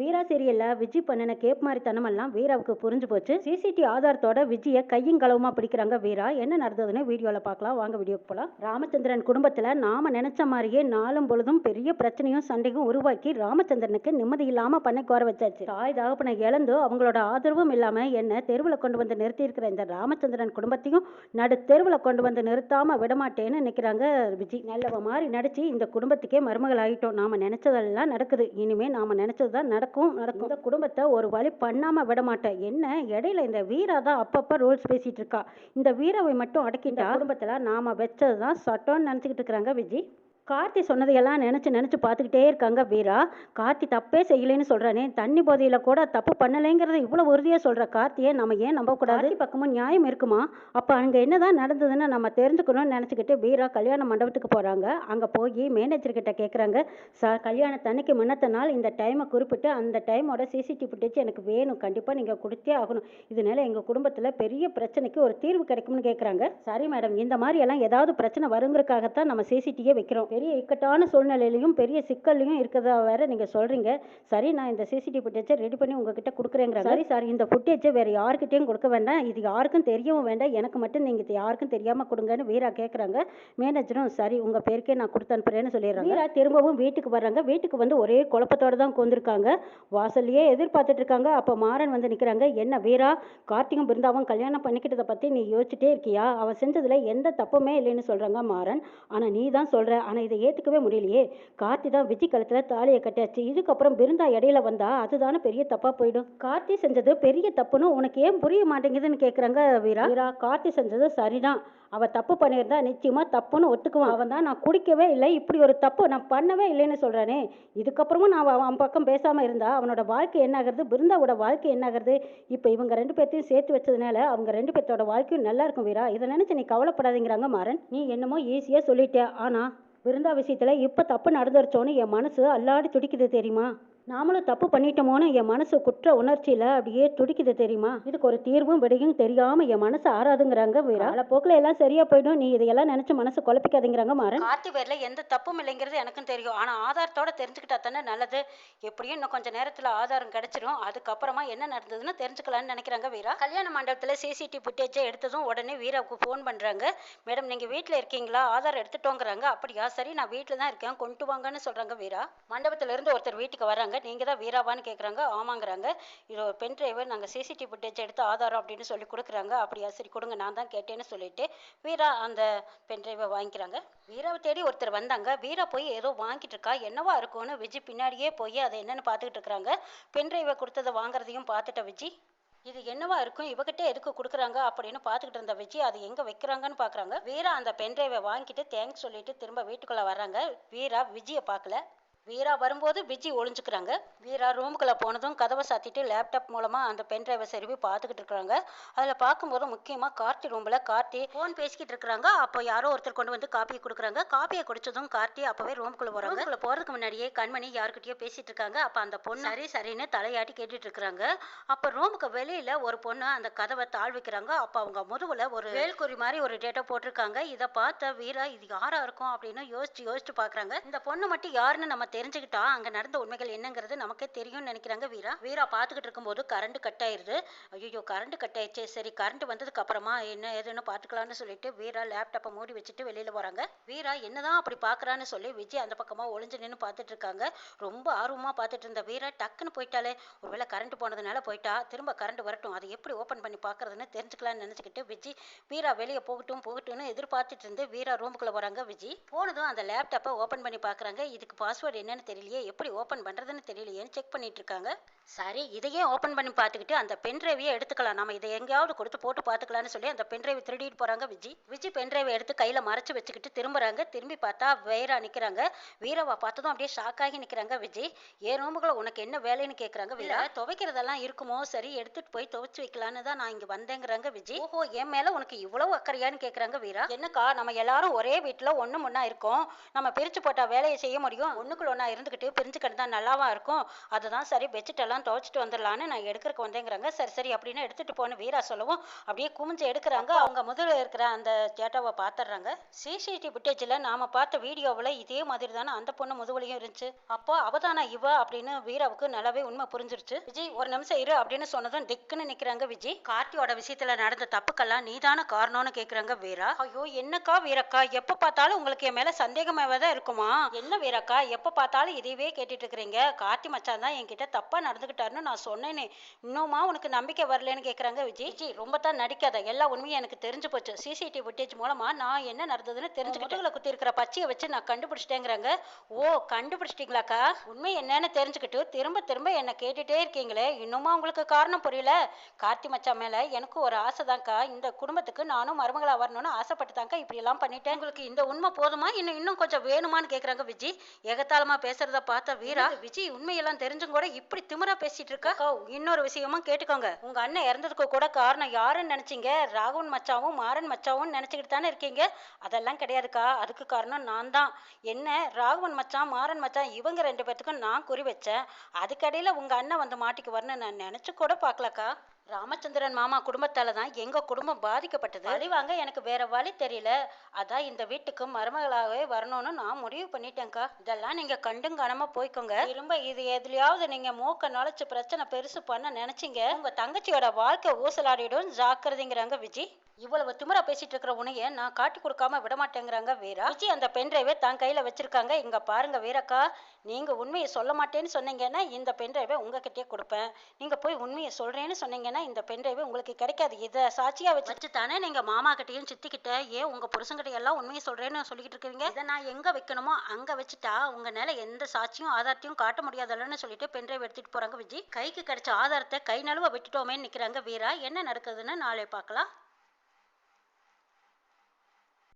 வீரா சீரியல்ல விஜய் பண்ணின கேப் மாதிரி தனமெல்லாம் வீராவுக்கு புரிஞ்சு போச்சு. சிசிடி ஆதாரத்தோட விஜயை கையும் களவுமா பிடிக்கிறாங்க வீரா. என்ன நடந்ததுன்னு வீடியோல பார்க்கலாம். வாங்க வீடியோக்கு போலாம். ராமச்சந்திரன் குடும்பத்துல நாம நினைச்ச மாதிரியே நாளும் பொழுதும் பெரிய பிரச்சனையும் சண்டையும் உருவாக்கி ராமச்சந்திரனுக்கு நிம்மதி இல்லாம பண்ண கோர வச்சாச்சு. தாய் தகப்பனை இழந்து அவங்களோட ஆதரவும் இல்லாம என்ன தெருவில் கொண்டு வந்து நிறுத்தி இருக்கிற இந்த ராமச்சந்திரன் குடும்பத்தையும் நடு தெருவில் கொண்டு வந்து நிறுத்தாம விடமாட்டேன்னு நினைக்கிறாங்க விஜய் நல்லவ மாதிரி நடிச்சு இந்த குடும்பத்துக்கே மருமகள் ஆகிட்டோம் நாம நினைச்சதெல்லாம் நடக்குது. இனிமே நாம நினைச்சதுதான் நடக்கும். நடக்கும். இந்த குடும்பத்தை ஒரு வழி பண்ணாம விட மாட்டேன். என்ன? இடையில இந்த வீரா தான் அப்பப்ப ரூல்ஸ் பேசிட்டு இருக்கா. இந்த வீராவை மட்டும் அடக்கிட்டா குடும்பத்துல நாம வச்சதுதான் சட்டம்னு நினைச்சுக்கிட்டு இருக்கிறாங்க விஜய் கார்த்தி சொன்னதையெல்லாம் நினச்சி நினச்சி பார்த்துக்கிட்டே இருக்காங்க வீரா. கார்த்தி தப்பே செய்யலைன்னு சொல்கிறானே தண்ணி போதையில் கூட தப்பு பண்ணலைங்கிறத இவ்வளோ உறுதியாக சொல்கிற கார்த்தியை நம்ம ஏன் நம்பக்கூடாது? கார்த்தி பக்கமும் நியாயம் இருக்குமா? அப்போ அங்கே என்னதான் நடந்ததுன்னு நம்ம தெரிஞ்சுக்கணும்னு நினச்சிக்கிட்டு வீரா கல்யாண மண்டபத்துக்கு போகிறாங்க அங்கே போய் மேனேஜர்கிட்ட கேட்குறாங்க சார் கல்யாணத்தன்னைக்கு முன்னத்த நாள் இந்த டைமை குறிப்பிட்டு அந்த டைமோட சிசிடிவி ஃபுட்டேஜ் எனக்கு வேணும். கண்டிப்பாக நீங்கள் கொடுத்தே ஆகணும். இதனால எங்கள் குடும்பத்தில் பெரிய பிரச்சனைக்கு ஒரு தீர்வு கிடைக்கும்னு கேட்குறாங்க சரி மேடம் இந்த மாதிரி எல்லாம் ஏதாவது பிரச்சனை வருங்கிறதுக்காகத்தான் நம்ம சிசிடிவியே வைக்கிறோம். பெரிய இக்கட்டான சூழ்நிலையிலையும் பெரிய சிக்கல்லையும் இருக்கிறதா வேற நீங்க சொல்றீங்க. சரி நான் இந்த சிசிடிவி ஃபுட்டேஜை ரெடி பண்ணி உங்ககிட்ட கொடுக்குறேங்கிற சரி சார் இந்த ஃபுட்டேஜை வேற யாருக்கிட்டையும் கொடுக்க வேண்டாம். இது யாருக்கும் தெரியவும் வேண்டாம். எனக்கு மட்டும் நீங்க இது யாருக்கும் தெரியாம கொடுங்கன்னு வீரா கேட்குறாங்க மேனேஜரும் சரி உங்க பேருக்கே நான் கொடுத்து அனுப்புறேன்னு சொல்லிடுறாங்க. வீரா திரும்பவும் வீட்டுக்கு வர்றாங்க. வீட்டுக்கு வந்து ஒரே குழப்பத்தோட தான் கொந்திருக்காங்க வாசல்லையே எதிர்பார்த்துட்டு இருக்காங்க அப்போ மாறன் வந்து நிற்கிறாங்க என்ன வீரா கார்த்திகம் பிருந்தாவும் கல்யாணம் பண்ணிக்கிட்டதை பற்றி நீ யோசிச்சுட்டே இருக்கியா? அவ செஞ்சதுல எந்த தப்புமே இல்லைன்னு சொல்றாங்க மாறன். ஆனால் நீ தான் சொல்ற. ஆனால் இதை ஏற்றுக்கவே முடியலையே. கார்த்தி தான் விஜய் கழுத்தில் தாலியை கட்டியாச்சு. இதுக்கப்புறம் பிருந்தா இடையில வந்தா அதுதானே பெரிய தப்பாக போயிடும். கார்த்தி செஞ்சது பெரிய தப்புன்னு உனக்கு ஏன் புரிய மாட்டேங்குதுன்னு கேட்குறாங்க வீரா? வீரா கார்த்தி செஞ்சது சரிதான். அவள் தப்பு பண்ணியிருந்தா நிச்சயமாக தப்புன்னு ஒத்துக்குவான். அவன் தான் நான் குடிக்கவே இல்லை. இப்படி ஒரு தப்பு நான் பண்ணவே இல்லைன்னு சொல்கிறானே இதுக்கப்புறமும் நான் அவன் அவன் பக்கம் பேசாமல் இருந்தா அவனோட வாழ்க்கை என்னாகிறது பிருந்தாவோட வாழ்க்கை என்னாகிறது இப்போ இவங்க ரெண்டு பேர்த்தையும் சேர்த்து வச்சதுனால அவங்க ரெண்டு பேர்த்தோட வாழ்க்கையும் நல்லா இருக்கும் வீரா. இதை நினச்சி நீ கவலைப்படாதீங்கிறாங்க மாறன். நீ என்னமோ ஈஸியாக சொல்லிட்ட. ஆனால் விருந்தா விஷயத்தில் இப்போ தப்பு நடந்துருச்சோன்னு என் மனசு அல்லாடி துடிக்குது தெரியுமா? நாமளும் தப்பு பண்ணிட்டோமோன்னு என் மனசு குற்ற உணர்ச்சியில அப்படியே துடிக்குது தெரியுமா? இதுக்கு ஒரு தீர்வும் விடையும் தெரியாம என் மனசு ஆறாதுங்கிறாங்க வீரா. பல போக்குல எல்லாம் சரியா போயிடும். நீ இதையெல்லாம் நினைச்சு மனசு குழப்பிக்காதீங்கிறாங்க மாறன். கார்த்தி பேர்ல எந்த தப்பும் இல்லைங்கிறது எனக்கும் தெரியும். ஆனா ஆதாரத்தோட தெரிஞ்சுக்கிட்டா தானே நல்லது. எப்படியும் இன்னும் கொஞ்ச நேரத்துல ஆதாரம் கிடைச்சிரும். அதுக்கப்புறமா என்ன நடந்ததுன்னு தெரிஞ்சுக்கலாம்னு நினைக்கிறாங்க வீரா. கல்யாண மண்டபத்துல சிசிடிவி ஃபுட்டேஜை எடுத்ததும் உடனே வீராவுக்கு ஃபோன் பண்றாங்க. மேடம் நீங்க வீட்ல இருக்கீங்களா? ஆதார் எடுத்துட்டோங்கிறாங்க. அப்படியா சரி நான் வீட்ல தான் இருக்கேன். கொண்டு வாங்கன்னு சொல்றாங்க வீரா. மண்டபத்துல இருந்து ஒருத்தர் வீட்டுக்கு வராங்க நீங்கள் தான் வீராவான்னு கேட்குறாங்க ஆமாங்கிறாங்க. இது ஒரு பென் டிரைவர் நாங்கள் சிசிடிவி ஃபுட்டேஜ் எடுத்து ஆதாரம் அப்படின்னு சொல்லி கொடுக்குறாங்க. அப்படியா? சரி கொடுங்க. நான் தான் கேட்டேன்னு சொல்லிட்டு வீரா அந்த பென் டிரைவை வாங்கிக்கிறாங்க. வீராவை தேடி ஒருத்தர் வந்தாங்க. வீரா போய் ஏதோ வாங்கிட்டு இருக்கா? என்னவா இருக்கும்னு விஜய் பின்னாடியே போய் அதை என்னன்னு பார்த்துக்கிட்டு இருக்கிறாங்க பென் டிரைவை கொடுத்ததை வாங்குறதையும் பார்த்துட்ட விஜய் இது என்னவா இருக்கும்? இவகிட்ட எதுக்கு கொடுக்குறாங்க? அப்படின்னு பார்த்துக்கிட்டு இருந்த விஜய் அது எங்கே வைக்கிறாங்கன்னு பார்க்கறாங்க வீரா அந்த பென்ட்ரைவை வாங்கிட்டு தேங்க்ஸ் சொல்லிட்டு திரும்ப வீட்டுக்குள்ளே வராங்க வீரா விஜயை பார்க்கல. வீரா வரும்போது விஜய் ஒளிஞ்சுக்கிறாங்க. வீரா ரூமுக்குள்ள போனதும் கதவை சாத்திட்டு லேப்டாப் மூலமா அந்த பென் டிரைவை செருவி பார்த்துக்கிட்டு இருக்காங்க அதுல பார்க்கும்போது முக்கியமா கார்த்தி ரூம்ல கார்த்தி ஃபோன் பேசிக்கிட்டு இருக்காங்க அப்போ யாரோ ஒருத்தர் கொண்டு வந்து காப்பியை கொடுக்குறாங்க. காப்பியை குடிச்சதும் கார்த்தி அப்பவே ரூமுக்குள்ள போறாங்க. ரூமுக்குள்ள போறதுக்கு முன்னாடியே கண்மணி யாருக்கிட்டயோ பேசிட்டு இருக்காங்க. அப்ப அந்த பொண்ணு சரி சரின்னு தலையாட்டி கேட்டுட்டு இருக்காங்க அப்ப ரூமுக்கு வெளியில ஒரு பொண்ணு அந்த கதவை தாழ் வைக்கிறாங்க. அப்ப அவங்க முதுகுல ஒரு வேல்குறி மாதிரி ஒரு டேட்டா போட்டிருக்காங்க. இதை பார்த்த வீரா இது யாரா இருக்கும்? அப்படின்னு யோசிச்சு யோசிச்சு பாக்குறாங்க இந்த பொண்ணு மட்டும் யாருன்னு நம்ம தெரிஞ்சுக்கிட்டா அங்க நடந்த உண்மைகள் என்னங்கிறது நமக்கே தெரியும்னு நினைக்கிறாங்க வீரா. வீரா பார்த்துக்கிட்டு இருக்கும்போது கரண்ட் கட் ஆயிருது. ஐயோ கரண்ட் கட் ஆயிடுச்சு. சரி கரண்ட் வந்ததுக்கு அப்புறமா என்ன ஏதுன்னு பார்த்துக்கலாம்னு சொல்லிட்டு வீரா லேப்டாப்பை மூடி வச்சுட்டு வெளியில போறாங்க. வீரா என்னதான் அப்படி பாக்குறான்னு சொல்லி விஜய் அந்த பக்கமா ஒளிஞ்சு நின்று பார்த்துட்டு இருக்காங்க. ரொம்ப ஆர்வமா பார்த்துட்டு இருந்த வீரா டக்குன்னு போயிட்டாலே ஒருவேளை கரண்ட் போனதுனால போயிட்டா திரும்ப கரண்ட் வரட்டும். அதை எப்படி ஓப்பன் பண்ணி பார்க்கறதுன்னு தெரிஞ்சுக்கலாம்னு நினைச்சுக்கிட்டு விஜய் வீரா வெளியே போகட்டும் போகட்டும்னு எதிர்பார்த்துட்டு இருந்து வீரா ரூமுக்குள்ள போறாங்க விஜய். போனதும் அந்த லேப்டாப்பை ஓப்பன் பண்ணி பார்க்குறாங்க. இதுக்கு பாஸ்வேர்டு என்னன்னு தெரியலையே எப்படி ஓப்பன் பண்றதுன்னு தெரியலையேன்னு செக் பண்ணிட்டு இருக்காங்க சரி இதையே ஓப்பன் பண்ணி பார்த்துக்கிட்டு அந்த பென் டிரைவையே எடுத்துக்கலாம். நம்ம இதை எங்கேயாவது கொடுத்து போட்டு பார்த்துக்கலாம்னு சொல்லி அந்த பென் டிரைவை திருடிட்டு போறாங்க விஜய் விஜய் பென் டிரைவை எடுத்து கையில மறைச்சு வச்சுக்கிட்டு திரும்புறாங்க. திரும்பி பார்த்தா வீரா நிக்கிறாங்க. வீராவை பார்த்ததும் அப்படியே ஷாக் ஆகி நிக்கிறாங்க விஜய் ஏன் ரூமுக்குள்ள உனக்கு என்ன வேலைன்னு கேக்குறாங்க வீரா? துவைக்கிறதெல்லாம் இருக்குமோ? சரி எடுத்துட்டு போய் துவைச்சு வைக்கலான்னு தான் நான் இங்க வந்தேங்கிறாங்க விஜய் ஓஹோ என் மேல உனக்கு இவ்வளவு அக்கறையான்னு கேக்குறாங்க வீரா? என்னக்கா நம்ம எல்லாரும் ஒரே வீட்டுல ஒண்ணு முன்னா இருக்கோம். நம்ம பிரிச்சு போட்டா வேலையை செய்ய முடியும். ஒண்ணுக்குள்ள ரூமில் ஒன்றா இருந்துக்கிட்டு பிரிஞ்சுக்கிட்டு தான் நல்லாவா இருக்கும். அதுதான் சரி பெட்ஷீட் எல்லாம் துவைச்சிட்டு வந்துடலான்னு நான் எடுக்கிறக்கு வந்தேங்கிறாங்க. சரி சரி அப்படின்னு எடுத்துட்டு போன வீரா சொல்லவும். அப்படியே குமிஞ்சு எடுக்கிறாங்க. அவங்க முதல்ல இருக்கிற அந்த டேட்டாவை பார்த்துடுறாங்க. சிசிடிவி ஃபுட்டேஜில் நாம பார்த்த வீடியோவில் இதே மாதிரி தானே அந்த பொண்ணு முதுகுலையும் இருந்துச்சு. அப்போ அவதானா இவ அப்படின்னு வீராவுக்கு நல்லாவே உண்மை புரிஞ்சிருச்சு. விஜய் ஒரு நிமிஷம் இரு அப்படின்னு சொன்னதும் திக்குன்னு நிற்கிறாங்க விஜய். கார்த்தியோட விஷயத்துல நடந்த தப்புக்கெல்லாம் நீதான காரணம்னு கேட்குறாங்க வீரா. ஐயோ என்னக்கா வீரக்கா? எப்போ பார்த்தாலும் உங்களுக்கு என் மேலே சந்தேகமாகவே தான் இருக்குமா? என்ன வீரக்கா? எப்போ பார்த்தாலும் இதையவே கேட்டுட்டு இருக்கிறீங்க கார்த்தி மச்சான் தான் என்கிட்ட தப்பா நடந்துக்கிட்டாருன்னு நான் சொன்னேனே. இன்னுமா உனக்கு நம்பிக்கை வரலன்னு கேட்குறாங்க விஜய் விஜய் ரொம்ப தான் நடிக்காத. எல்லா உண்மையும் எனக்கு தெரிஞ்சு போச்சு. சிசிடிவி ஃபுட்டேஜ் மூலமா நான் என்ன நடந்ததுன்னு தெரிஞ்சுக்கிட்டு குத்தி இருக்கிற பச்சையை வச்சு நான் கண்டுபிடிச்சிட்டேங்கிறாங்க. ஓ கண்டுபிடிச்சிட்டீங்களாக்கா? உண்மை என்னன்னு தெரிஞ்சுக்கிட்டு திரும்ப திரும்ப என்ன கேட்டுட்டே இருக்கீங்களே. இன்னுமா உங்களுக்கு காரணம் புரியல? கார்த்தி மச்சான் மேல எனக்கு ஒரு ஆசைதான்க்கா இந்த குடும்பத்துக்கு நானும் மருமகளா வரணும்னு ஆசைப்பட்டு தான்க்கா இப்படி எல்லாம் பண்ணிட்டேன். உங்களுக்கு இந்த உண்மை போதுமா? இன்னும் இன்னும் கொஞ்சம் வேணுமான்னு கேக்குறாங்க விஜய் எகத்தாளமா பேசுறத பார்த்த வீரா விஜய் உண்மையெல்லாம் தெரிஞ்சும் கூட இப்படி திமிரா பேசிட்டு இருக்கா? இன்னொரு விஷயமும் கேட்டுக்கோங்க. உங்க அண்ணன் இறந்ததுக்கு கூட காரணம் யாருன்னு நினைச்சீங்க? ராகவன் மச்சாவும் மாறன் மச்சாவும் நினைச்சுக்கிட்டு தானே இருக்கீங்க? அதெல்லாம் கிடையாதுக்கா. அதுக்கு காரணம் நான் தான். என்ன ராகவன் மச்சான் மாறன் மச்சான் இவங்க ரெண்டு பேர்த்துக்கும் நான் குறி வச்சேன். அதுக்கடையில உங்க அண்ணன் வந்து மாட்டிக்கு வரணும்னு நான் நினைச்சு கூட பார்க்கலக்கா. ராமச்சந்திரன் மாமா குடும்பத்தால தான் எங்க குடும்பம் பாதிக்கப்பட்டது. வழி வாங்க எனக்கு வேற வழி தெரியல. அதான் இந்த வீட்டுக்கு மருமகளாகவே வரணும்னு நான் முடிவு பண்ணிட்டேன்க்கா. இதெல்லாம் நீங்க கண்டும் காணாம போய்க்கோங்க. திரும்ப இது எதுலயாவது நீங்க மூக்க நுழைச்சு பிரச்சனை பெருசு பண்ண நினைச்சீங்க. உங்க தங்கச்சியோட வாழ்க்கை ஊசலாடிடும். ஜாக்கிரதைங்கிறாங்க விஜய் இவ்வளவு திமிரா பேசிட்டு இருக்கிற உனைய நான் காட்டி கொடுக்காம விட மாட்டேங்கிறாங்க வீரா. விஜய் அந்த பென்ட்ரைவை தான் கையில வச்சிருக்காங்க. இங்க பாருங்க வீரக்கா நீங்க உண்மையை சொல்ல மாட்டேன்னு சொன்னீங்கன்னா இந்த பென்ட்ரைவை உங்ககிட்டயே கொடுப்பேன். நீங்க போய் உண்மையை சொல்றேன்னு சொன்னீங்கன்னா இந்த பென்ட்ரைவை உங்களுக்கு கிடைக்காது. இதை சாட்சியா வச்சு தானே நீங்க மாமா கிட்டையும் சித்திக்கிட்ட ஏன் உங்க புருஷங்கிட்ட எல்லாம் உண்மையை சொல்றேன்னு சொல்லிக்கிட்டு இருக்கீங்க? இதை நான் எங்க வைக்கணுமோ அங்க வச்சுட்டா உங்க மேல எந்த சாட்சியும் ஆதாரத்தையும் காட்ட முடியாதல்லன்னு சொல்லிட்டு பென்ட்ரைவ் எடுத்துட்டு போறாங்க விஜய் கைக்கு கிடைச்ச ஆதாரத்தை கை நழுவ விட்டுட்டோமேன்னு நிக்கிறாங்க வீரா. என்ன நடக்குதுன்னு நாளை பார்க்கலாம்.